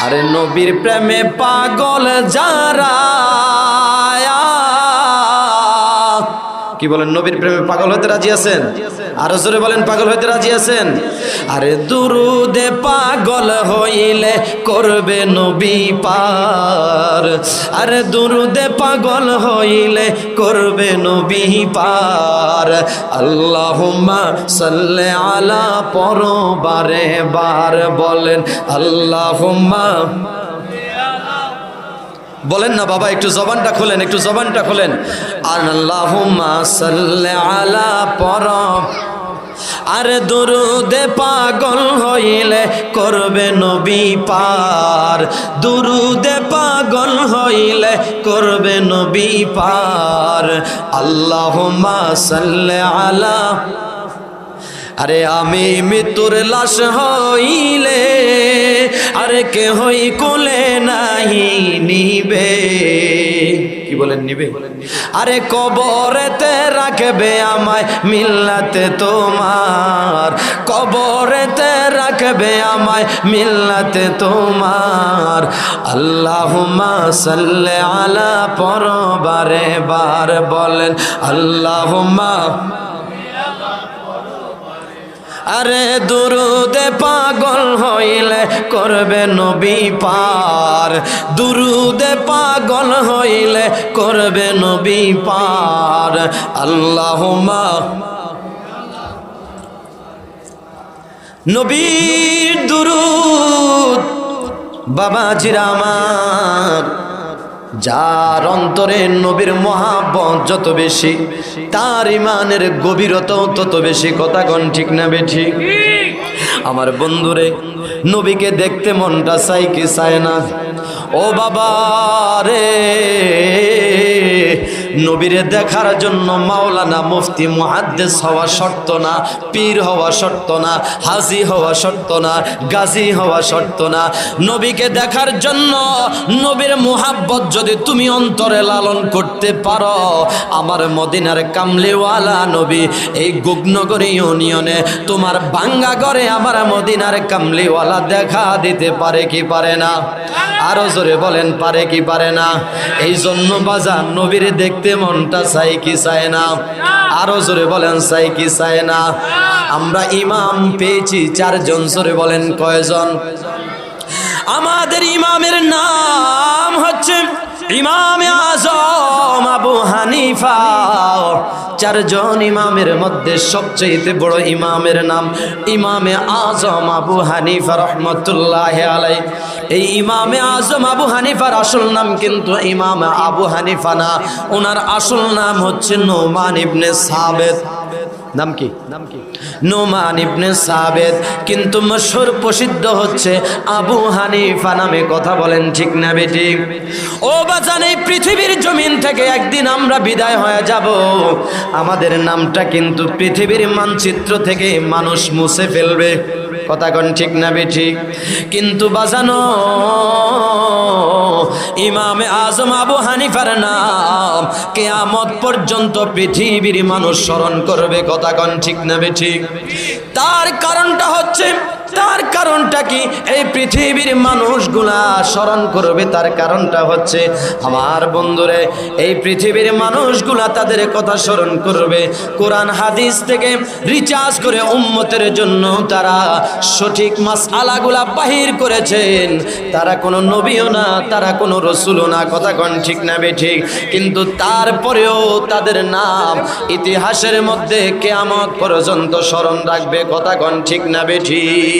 আরে নবীর প্রেমে পাগল যারা কি বলেন, নবীর প্রেমে পাগল হতে রাজি আছেন? আরও জোরে বলেন, পাগল হইতে রাজি আছেন? আরে দুরুদে পাগল হইলে করবে নবী পার। আরে দুরুদে পাগল হইলে করবে নবী পার। আল্লাহুম্মা সাল্লি আলা পরবারে বার বলেন, আল্লাহুম্মা বলেন না বাবা, একটু জবানটা খোলেন, একটু জবানটা খোলেন। আল্লাহুম্মা আলা পরব। আর দুরুদে পাগল হইলে করবে নবী পার। দুরুদে পাগল হইলে করবে নবী পার। আল্লাহুম্মা সাল্লি আলা আরে আমি মৃত্যুর লাশ হইলে আরে কে হই কোলে নাহি নিবে। কি বলেন নিবে? আরে কবরেতে রাখবে আমায় মিল্লাতে তোমার। কবরেতে রাখবে আমায় মিল্লাতে তোমার। আল্লাহুম্মা সাল্লি আলা পরবারে বার বলেন, আল্লাহুম্মা আরে দুরুদে পাগল হইলে করবে নবী পার। দুরুদে পাগল হইলে করবে নবী পার। আল্লাহুম্মা নবীর দুরুদ বাবাজিরা আমার। যার অন্তরে নবীর মহাব্বত যত বেশি, তার ইমানের গভীরতাও তত বেশি। কথা কন ঠিক না বেঠি? আমার বন্ধুরে, নবীকে দেখতে মনটা চাই কি চায় না? ও বাবা রে নবীরে দেখার জন্য মাওলানা মুফতি মুহাদ্দেস হওয়া শর্ত না, পীর হওয়া শর্ত না, হাজি হওয়া শর্ত না, গাজী হওয়া শর্ত না। নবীকে দেখার জন্য নবীর মুহাব্বত যদি তুমি অন্তরে লালন করতে পারো, আমার মদিনার কামলিওয়ালা নবী এই গুগনগর ইউনিয়নে তোমার বাঙ্গা ঘরে আমার মদিনার কামলিওয়ালা দেখা দিতে পারে কি পারে না? আরও জোরে বলেন, পারে কি পারে না? এই জন্য বাজার নবীর দেখতে মনটা চাই কি চায় না? আরও জোরে বলেন, চাই কি চায় না? আমরা ইমাম পেয়েছি, চারজন জোরে বলেন, কয়জন? আমাদের ইমামের নাম হচ্ছে ইমাম আজম আবু হানিফা। চারজন ইমামের মধ্যে সবচেয়ে বড় ইমামের নাম ইমামে আজম আবু হানিফা রহমতুল্লাহ আলাই এই ইমামে আজম আবু হানিফার আসল নাম কিন্তু ইমাম আবু হানিফা না। ওনার আসল নাম হচ্ছে নোমান ইবনে সাবেদ নাম কি? নাম কি নোমান ইবনে সাবেদ কিন্তু মশহুর প্রসিদ্ধ হচ্ছে আবু হানিফা নামে কথা বলেন, ঠিক না বেটি? ও বাজান, এই পৃথিবীর জমিন থেকে একদিন আমরা বিদায় হয়ে যাব। আমাদের নামটা কিন্তু পৃথিবীর মানচিত্র থেকে মানুষ মুছে ফেলবে। কথা কন ঠিক না বেঠি কিন্তু বাজানো, ইমামে আজম আবু হানিফার নাম কেয়ামত পর্যন্ত পৃথিবীর মানুষ স্মরণ করবে কথা কন ঠিক না বেঠি তার কারণটা হচ্ছে তার কারণটা কি? এই পৃথিবীর মানুষগুলা স্মরণ করবে, তার কারণটা হচ্ছে, আমার বন্ধুরে, এই পৃথিবীর মানুষগুলা তাদের কথা স্মরণ করবে। কোরআন হাদিস থেকে রিচার্জ করে উম্মতের জন্য তারা সঠিক মাস আলাগুলা বাহির করেছেন। তারা কোনো নবীও না, তারা কোনো রসুলও না, কথা কন ঠিক না বেঠিক কিন্তু তারপরেও তাদের নাম ইতিহাসের মধ্যে কেয়ামত পর্যন্ত স্মরণ রাখবে, কথা কন ঠিক না বেঠিক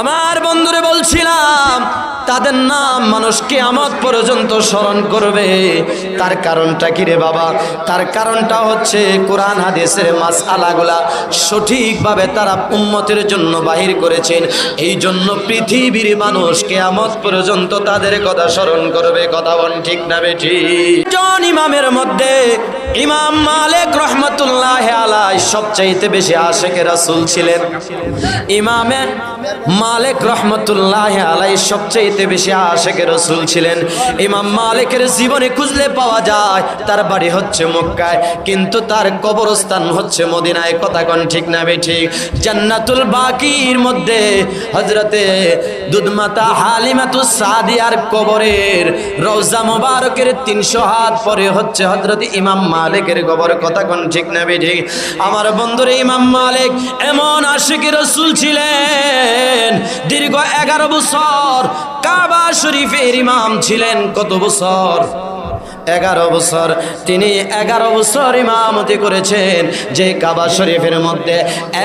আমার বন্ধুরে বলছিলাম, তাদের নাম মানুষকে আমত পর্যন্ত স্মরণ করবে। তার কারণটা কি রে বাবা? তার কারণটা হচ্ছে কোরআন হাদিসের মাস আলাগুলা সঠিকভাবে তারা উম্মতের জন্য বাহির করেছেন। এই জন্য পৃথিবীর মানুষ আমত পর্যন্ত তাদের কথা স্মরণ করবে। কথা বল ঠিক না বেঠি? জন ইমামের মধ্যে ইমাম মালিক রহমতুল্লাহ আলাই সবচাইতে বেশি আশেকে রাসূল ছিলেন। ইমামে মালিক রহমতুল্লাহ আলাই সবচেয়ে বেশি আশেখ রসুল ছিলেন। ইমাম মালিকের জীবনে খুঁজলে পাওয়া যায়, তার বাড়ি হচ্ছে মক্কায়, কিন্তু তার কবরস্থান হচ্ছে মদিনায়। কথা কন ঠিক না বে ঠিক? জান্নাতুল বাকির মধ্যে হজরতে দুধমাতা হালিমাতু সাদিয়ার কবরের রওজা মোবারকের তিনশো হাত পরে হচ্ছে হজরত ইমাম মালিকের কবর। কথা কোন ঠিক না বেঠিক আমার বন্ধুরে ইমাম মালিক এমন আশিকের রসুল ছিলেন, দীর্ঘ এগারো বছর কাবা শরীফের ইমাম ছিলেন। কত বছর? এগারো বছর। তিনি এগারো বছর ইমামতি করেছেন। যে কাবা শরীফের মধ্যে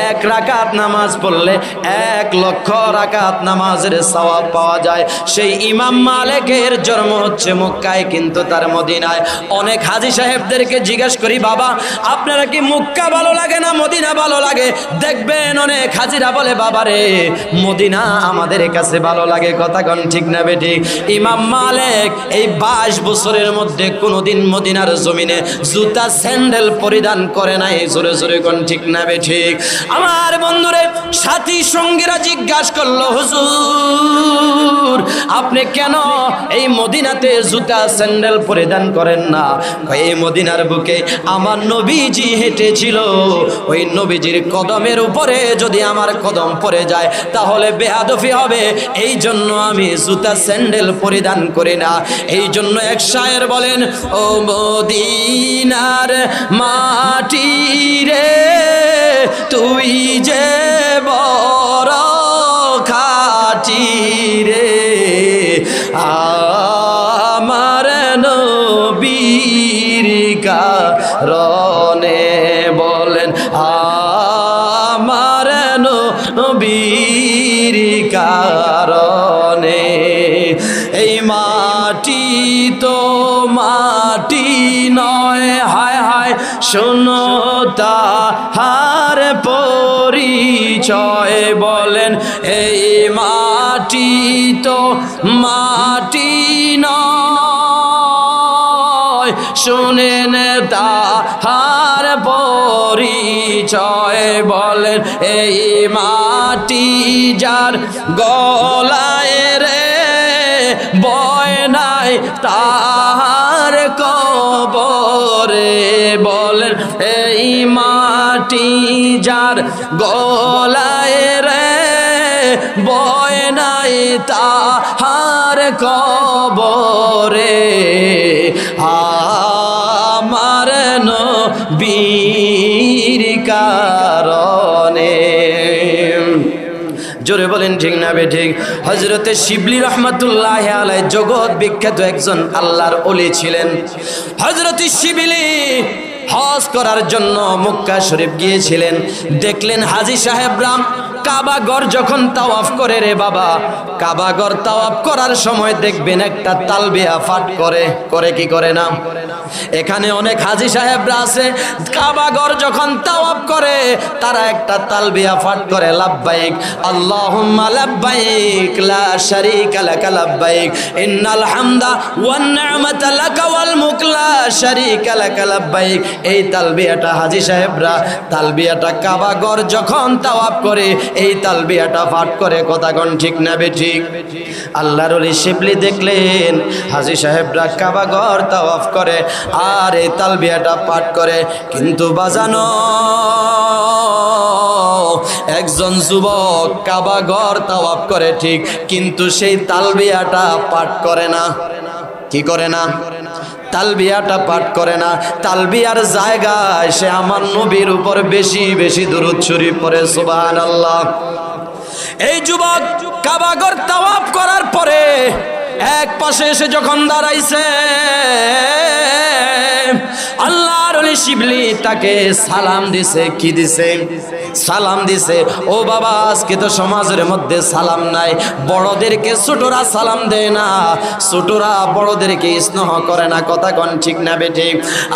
এক রাকাত নামাজ পড়লে এক লক্ষ রাকাত নামাজের সওয়াব পাওয়া যায়। সেই ইমাম মালেকের জন্ম হচ্ছে মক্কায়, কিন্তু তার মদিনায়। অনেক হাজি সাহেবদেরকে জিজ্ঞাসা করি, বাবা, আপনারা কি মুক্কা ভালো লাগে না মদিনা ভালো লাগে? দেখবেন অনেক হাজিরা বলে, বাবা রে, মদিনা আমাদের কাছে ভালো লাগে। কথা কন ঠিক না বেটি। ইমাম মালেক এই বাইশ বছরের মধ্যে কোনোদিন মদিনার জমিনে জুতা স্যান্ডেল পরিধান করে নাই। জোরে জোরে কোন ঠিক না বে ঠিক? আমার বন্ধুরে সাথী সঙ্গীরা জিজ্ঞাসা করল, হুজুর, আপনি কেন এই মদিনাতে জুতা স্যান্ডেল পরিধান করেন না? এই মদিনার বুকে আমার নবীজি হেঁটেছিল। ওই নবীজির কদমের উপরে যদি আমার কদম পড়ে যায়, তাহলে বেয়াদফি হবে। এই জন্য আমি জুতা স্যান্ডেল পরিধান করি না। এই জন্য এক শায়ের বলেন ও মদিনার মাটি রে, তুই যে বড় খাটি রে। আমার নবীর কারণে বলেন, আমার নবীর কারণে শোনো তাহার পরিচয় বলেন, এই মাটি তো মাটি নয়। শুনেন তাহার পরিচয় বলেন, এই মাটি যার গলায় রে বয় নাই তাহার কবরে বলেন এই মাটি যার গলায় রে বয় নাই তাহার কবরে। আমার নবীর জোরে বলেন ঠিক না বে ঠিক। হজরতে শিবলি রহমতুল্লাহ আলাই জগৎ বিখ্যাত একজন আল্লাহর অলি ছিলেন। হজরতে শিবলি হজ করার জন্য মুক্কা শরীফ গিয়েছিলেন। দেখলেন হাজি সাহেব রাম কাবাগর যখন তাওয়াফ করে রে বাবা, কাবাগর তাওয়াফ করার সময় দেখবেন একটা তালবিয়া ফাট করে করে কি করে না? এখানে অনেক হাজি সাহেবরা আছে, কাবাগর যখন তাওয়াফ করে, তারা একটা তালবিয়া ফাট করে, লাব্বাইক, আল্লাহুম্মা লাব্বাইক, লা শারীকা লাকা লাব্বাইক, ইন্নাল হামদা ওয়ান নি'মাতা লাকা ওয়াল মুলক, লা শারীকা লাকা লাব্বাইক। এই তালবিয়াটা হাজি সাহেবরা, তালবিয়াটা কাবাগর যখন তাওয়াফ করে এই তালবিয়াটা পাঠ করে কথা কোন ঠিক না বে ঠিক? আল্লাহর শিবলি দেখলেন, হাজি সাহেবরা কাবাগর তাওয়াফ করে আর এই তালবিয়াটা পাঠ করে, কিন্তু বাজানো একজন যুবক কাবাগর তাওয়াফ করে ঠিক, কিন্তু সেই তালবিয়াটা পাঠ করে না। কি করে না? তালবিয়াটা পাঠ করে না। তালবিয়ার জায়গায় সে আমার নবীর উপর বেশি বেশি দূরত ছুরি পড়ে সুবাহ আল্লাহ এই যুবক কাবাগর তাওয়াফ করার পরে এক পাশে এসে যখন দাঁড়াইছে আল্লাহর ওলি শিবলি তাকে সালাম দিছে, কি দিছে? সালাম দিছে। ও বাবা, আজকে তো সমাজের মধ্যে সালাম নাই। বড়দেরকে ছোটরা সালাম দেয় না। ছোটরা বড়দেরকে স্নেহ করে না। কথা কন ঠিক না বেঠে?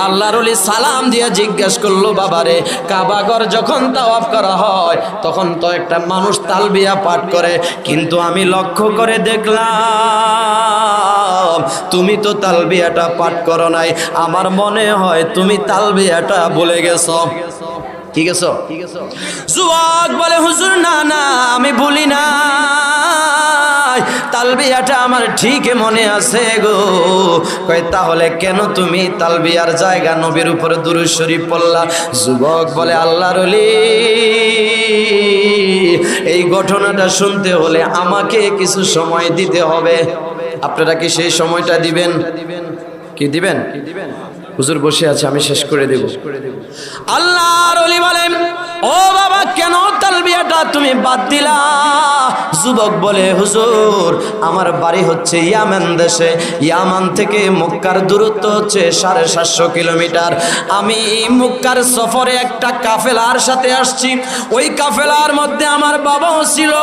আল্লাহর ওলি সালাম দিয়ে জিজ্ঞেস করল, বাবারে কাবাগর যখন তাওয়াফ করা হয়, তখন তো একটা মানুষ তালবিয়া পাঠ করে। কিন্তু আমি লক্ষ্য করে দেখলাম তুমি তো তালবিয়াটা পাঠ করো নাই। আমার মনে হয় তুমি তালবিয়াটা বলে গেছো। কি গেছো? যুবক বলে, হুজুর, না না, আমি বলি না তালবিয়াটা আমার ঠিক মনে আছে গো। কয়, তাহলে কেন তুমি তালবিয়ার জায়গা নবীর উপরে দুরুদ শরীফ পড়লা? যুবক বলে, আল্লাহর এই ঘটনাটা শুনতে হলে আমাকে কিছু সময় দিতে হবে। আপনারা কি সেই সময়টা দিবেন? কি দিবেন? হুজুর বসে আছে, আমি শেষ করে দেব। আল্লাহর ওলি বলেন, ও বাবা, কেন তালবিয়াটা তুমি বাদ দিলা? যুবক বলে, হুজুর, আমার বাড়ি হচ্ছে ইয়ামান দেশে। ইয়ামান থেকে মক্কার দূরত্ব হচ্ছে সাড়ে সাতশো কিলোমিটার। আমি মক্কার সফরে একটা কাফেলার সাথে আসছি। ওই কাফেলার মধ্যে আমার বাবাও ছিল।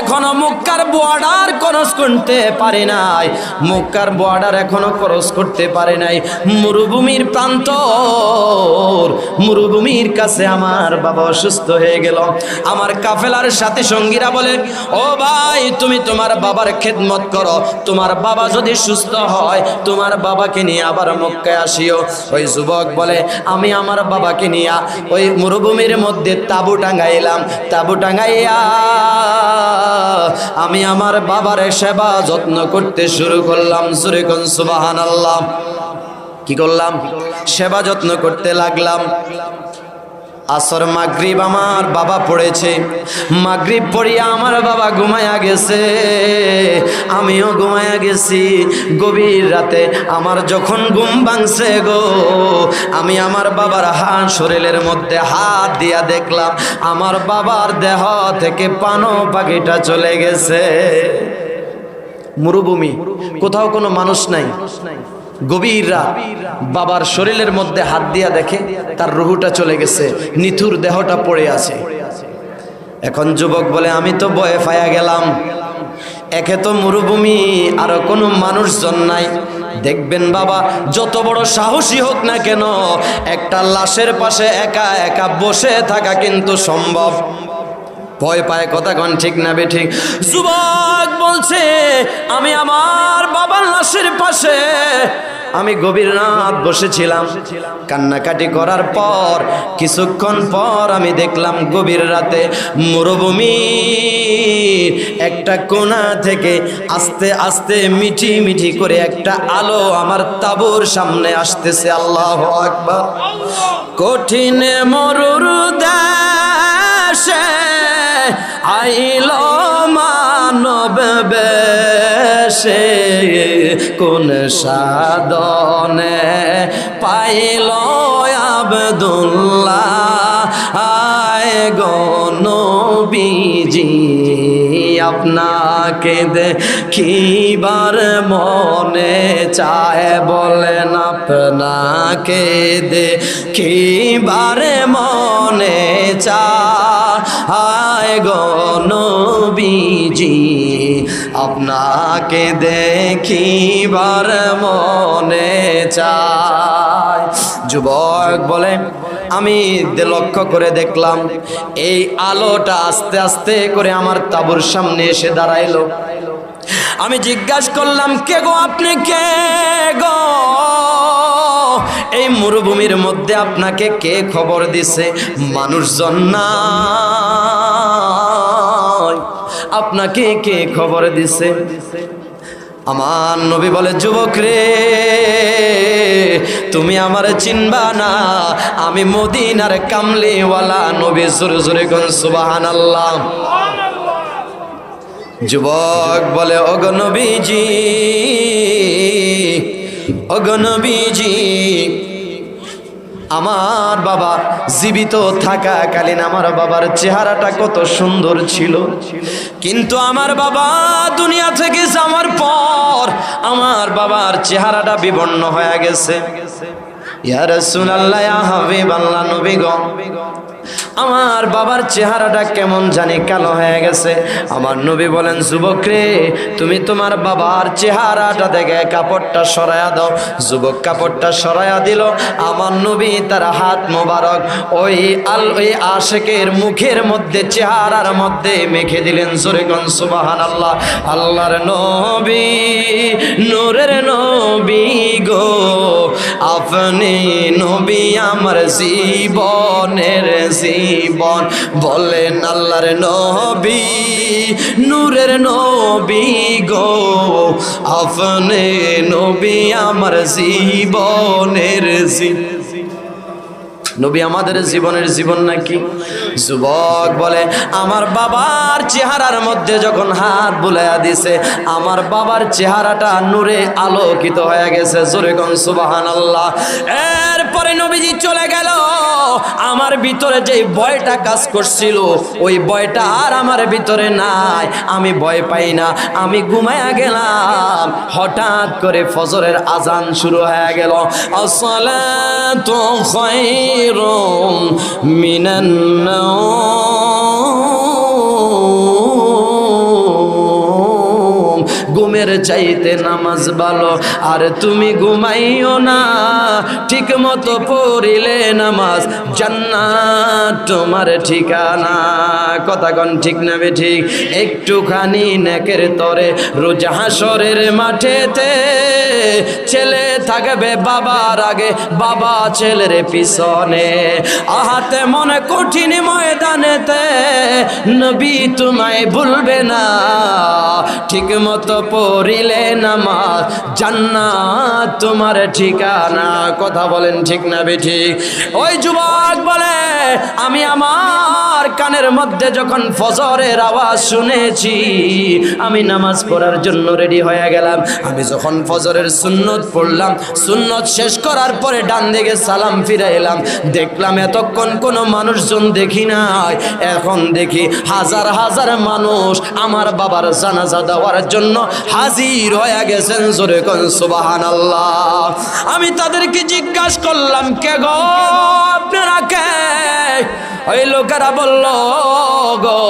এখনও মক্কার বর্ডার ক্রস করতে পারে নাই। মক্কার বর্ডার এখনও ক্রস করতে পারে নাই। মরুভূমির প্রান্ত মরুভূমির কাছে আমার বাবা অসুস্থ হয়ে গেল। আমার কাফেলার সাথে সঙ্গীরা বলে, ও ভাই, তুমি তোমার বাবার খেদমত করো। তোমার বাবা যদি সুস্থ হয়, তোমার বাবাকে নিয়ে আবার মক্কায় আসিও। ওই যুবক বলে, আমি আমার বাবাকে নিয়ে ওই মরুভূমির মধ্যে তাবু টাঙ্গাইলাম তাবু টাঙ্গাইয়া আমি আমার বাবার সেবা যত্ন করতে শুরু করলাম। সুরে কোন সুবাহান আল্লাহ কি করলাম? সেবা যত্ন করতে লাগলাম। আসর মাগরিব আমার বাবা পড়েছে। মাগরিব পড়িয়া আমার বাবা ঘুমায়া গেছে। আমিও ঘুমায়া গেছি। গভীর রাতে আমার যখন ঘুম ভাঙছে গো, আমি আমার বাবার হাত শরীরের মধ্যে হাত দিয়া দেখলাম, আমার বাবার দেহ থেকে পানো পাখিটা চলে গেছে। মরুভূমি, কোথাও কোনো মানুষ নাই। গভীর রাত বাবার শরীরের মধ্যে হাত দিয়া দেখে তার রুহুটা চলে গেছে, নিথুর দেহটা পড়ে আছে। এখন যুবক বলে, আমি তো বয়ে ফায়া গেলাম। একে তো মরুভূমি, আরও কোনো মানুষজন নাই। দেখবেন বাবা, যত বড় সাহসী হোক না কেন, একটা লাশের পাশে একা একা বসে থাকা কিন্তু সম্ভব। ভয় পায়, কথা কন ঠিক না বে ঠিক। যুবক বলছে, আমি আমার বাবার লাশের পাশে, আমি গভীর রাত বসেছিলাম। কান্নাকাটি করার পর, কিছুক্ষণ পর আমি দেখলাম গভীর রাতে মরুভূমি। একটা কোনা থেকে আস্তে আস্তে মিঠি মিঠি করে একটা আলো আমার তাবুর সামনে আসতেছে। আল্লাহ আকবার। কঠিন মরুর দেশে আইল মানব বেশে, কোন সাধনে পাইল আবদুল্লাহ। আয় গনবিজি আপনাকে দেখিবার মনে চায় বলেন আপনাকে দেখিবার মনে চায়। গনবিজি আপনাকে দেখিবার মনে চায় যুবক বলে, আমি লক্ষ্য করে দেখলাম, এই আলোটা আস্তে আস্তে করে আমার তাবুর সামনে এসে দাঁড়াইলো। আমি জিজ্ঞাসা করলাম, কে গো আপনি? কে গো? এই মরুভূমির মধ্যে আপনাকে কে খবর দিছে? মানুষজন না আপনাকে কে খবর দিছে? আমার নবী বলে, যুবক রে, তুমি আমার চিনবা না। আমি মদিনার কামলিওয়ালা নবী, জোরে জোরে কোন সুবাহান আল্লাহ যুবক বলে অগনবীজি অগনবীজি আমার বাবা জীবিত থাকাকালীন আমার বাবার চেহারাটা কত সুন্দর ছিল। কিন্তু আমার বাবা দুনিয়া থেকে যাওয়ার পর আমার বাবার চেহারাটা বিবর্ণ হয়ে গেছে। ইয়া রাসূলুল্লাহ, ইয়া হাবিবাল্লাহ, নবী গো। আমার বাবার চেহারাটা কেমন জানি কালো হয়ে গেছে। আমার নবী বলেন, যুবক রে, তুমি তোমার বাবার চেহারাটা দেখে কাপড়টা সরায়া দাও। যুবক কাপড়টা সরায়া দিল। আমার নবী তার হাত মোবারক ওই আল, ওই আশেকের মুখের মধ্যে, চেহারার মধ্যে মেখে দিলেন। জোরে গন সুবাহান আল্লাহ আল্লাহর নবী, নূরের নবী গো, আপনি নবী আমার জীবনের জীবন বলেন আল্লাহর নবী নূরের নবী গো। আপনি নবী আমার জীবনের জীবন নবী আমাদের জীবনের জীবন নাকি? যুবক বলে, আমার বাবার চেহারার মধ্যে যখন হাত বুলাইয়া দিছে, আমার বাবার চেহারাটা নূরে আলোকিত হয়ে গেছে। জোরে কোন সুবাহান আল্লাহ এরপরে নবীজি চলে গেল। আমার ভিতরে যে ভয়টা কাজ করছিল, ওই ভয়টা আর আমার ভিতরে নাই। আমি ভয় পাই না। আমি ঘুমায়া গেলাম। হঠাৎ করে ফজরের আজান শুরু হয়ে গেল। আসসালাতু খায়রুম মিনান নাওম ঘুমের চাইতে নামাজ ভালো। আর তুমি ঘুমাইও না, ঠিক মতো পড়িলে নামাজ। জান্নাত তোমার ঠিকানা। কথা কন ঠিক না ঠিক? একটুখানি নেকের তরে রোজ হাসরের মাঠেতে ছেলে থাকবে বাবার আগে, বাবা ছেলের পিছনে। আহাতে মনে কঠিন ময়দানেতে নবী তোমায় ভুলবে না। ঠিক মতো পড়িলে নামাজ। জান্নাত তোমার ঠিকানা। কথা বলেন ঠিক না বে ঠিক ওই যুবক বলে, আমি আমার কানের মধ্যে যখন ফজরের আওয়াজ শুনেছি, আমি নামাজ পড়ার জন্য রেডি হয়ে গেলাম। আমি যখন ফজরের সুন্নত পড়লাম, সুন্নত শেষ করার পরে ডান দিকে সালাম ফিরে এলাম। দেখলাম এতক্ষণ কোনো মানুষজন দেখি নাই। এখন দেখি হাজার হাজার মানুষ আমার বাবার জানাজা দেওয়ার জন্য হাজির হয়ে গেছেন জোরে কন সুবাহান আল্লাহ আমি তাদেরকে জিজ্ঞাসা করলাম, কে গো? আপনারা কে? ওই লোকেরা বলল, গো,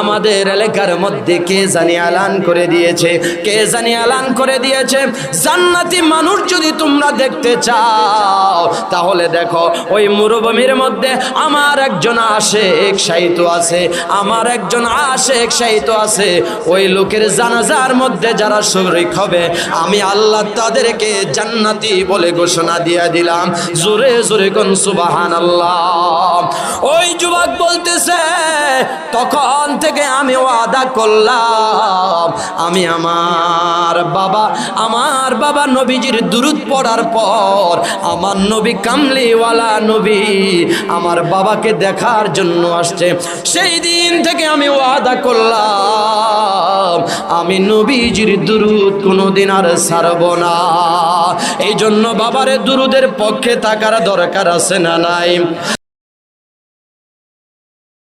আমাদের এলাকার মধ্যে কে জানি আলান করে দিয়েছে, কে জানি আলান করে দিয়েছে। জান্নাতি মানুষ যদি তোমরা দেখতে চাও, তাহলে দেখো, ওই মরুভূমির মধ্যে আমার একজন আশেক সাহিত্য আছে, আমার একজন আশেক সাহিত্য আছে। ওই লোকের জানাজার মধ্যে যারা শরিক হবে, আমি আল্লাহ তাদেরকে জান্নাতি বলে ঘোষণা দিয়ে দিলাম। জোরে জোরে কোন সুবাহান আল্লাহ ওই যুবক বলতেছে তখন থেকে আমি ওয়াদা করলাম, আমি আমার বাবা আমার বাবা নবীজির দুরুদ পড়ার পর আমার নবী কামলিওয়ালা নবী আমার বাবাকে দেখার জন্য আসছে। সেই দিন থেকে আমি ওয়াদা করলাম, আমি নবীজির দুরুদ কোনোদিন আর ছাড়ব না। এই জন্য বাবারে দুরুদের পক্ষে থাকার দরকার আছে না নাই?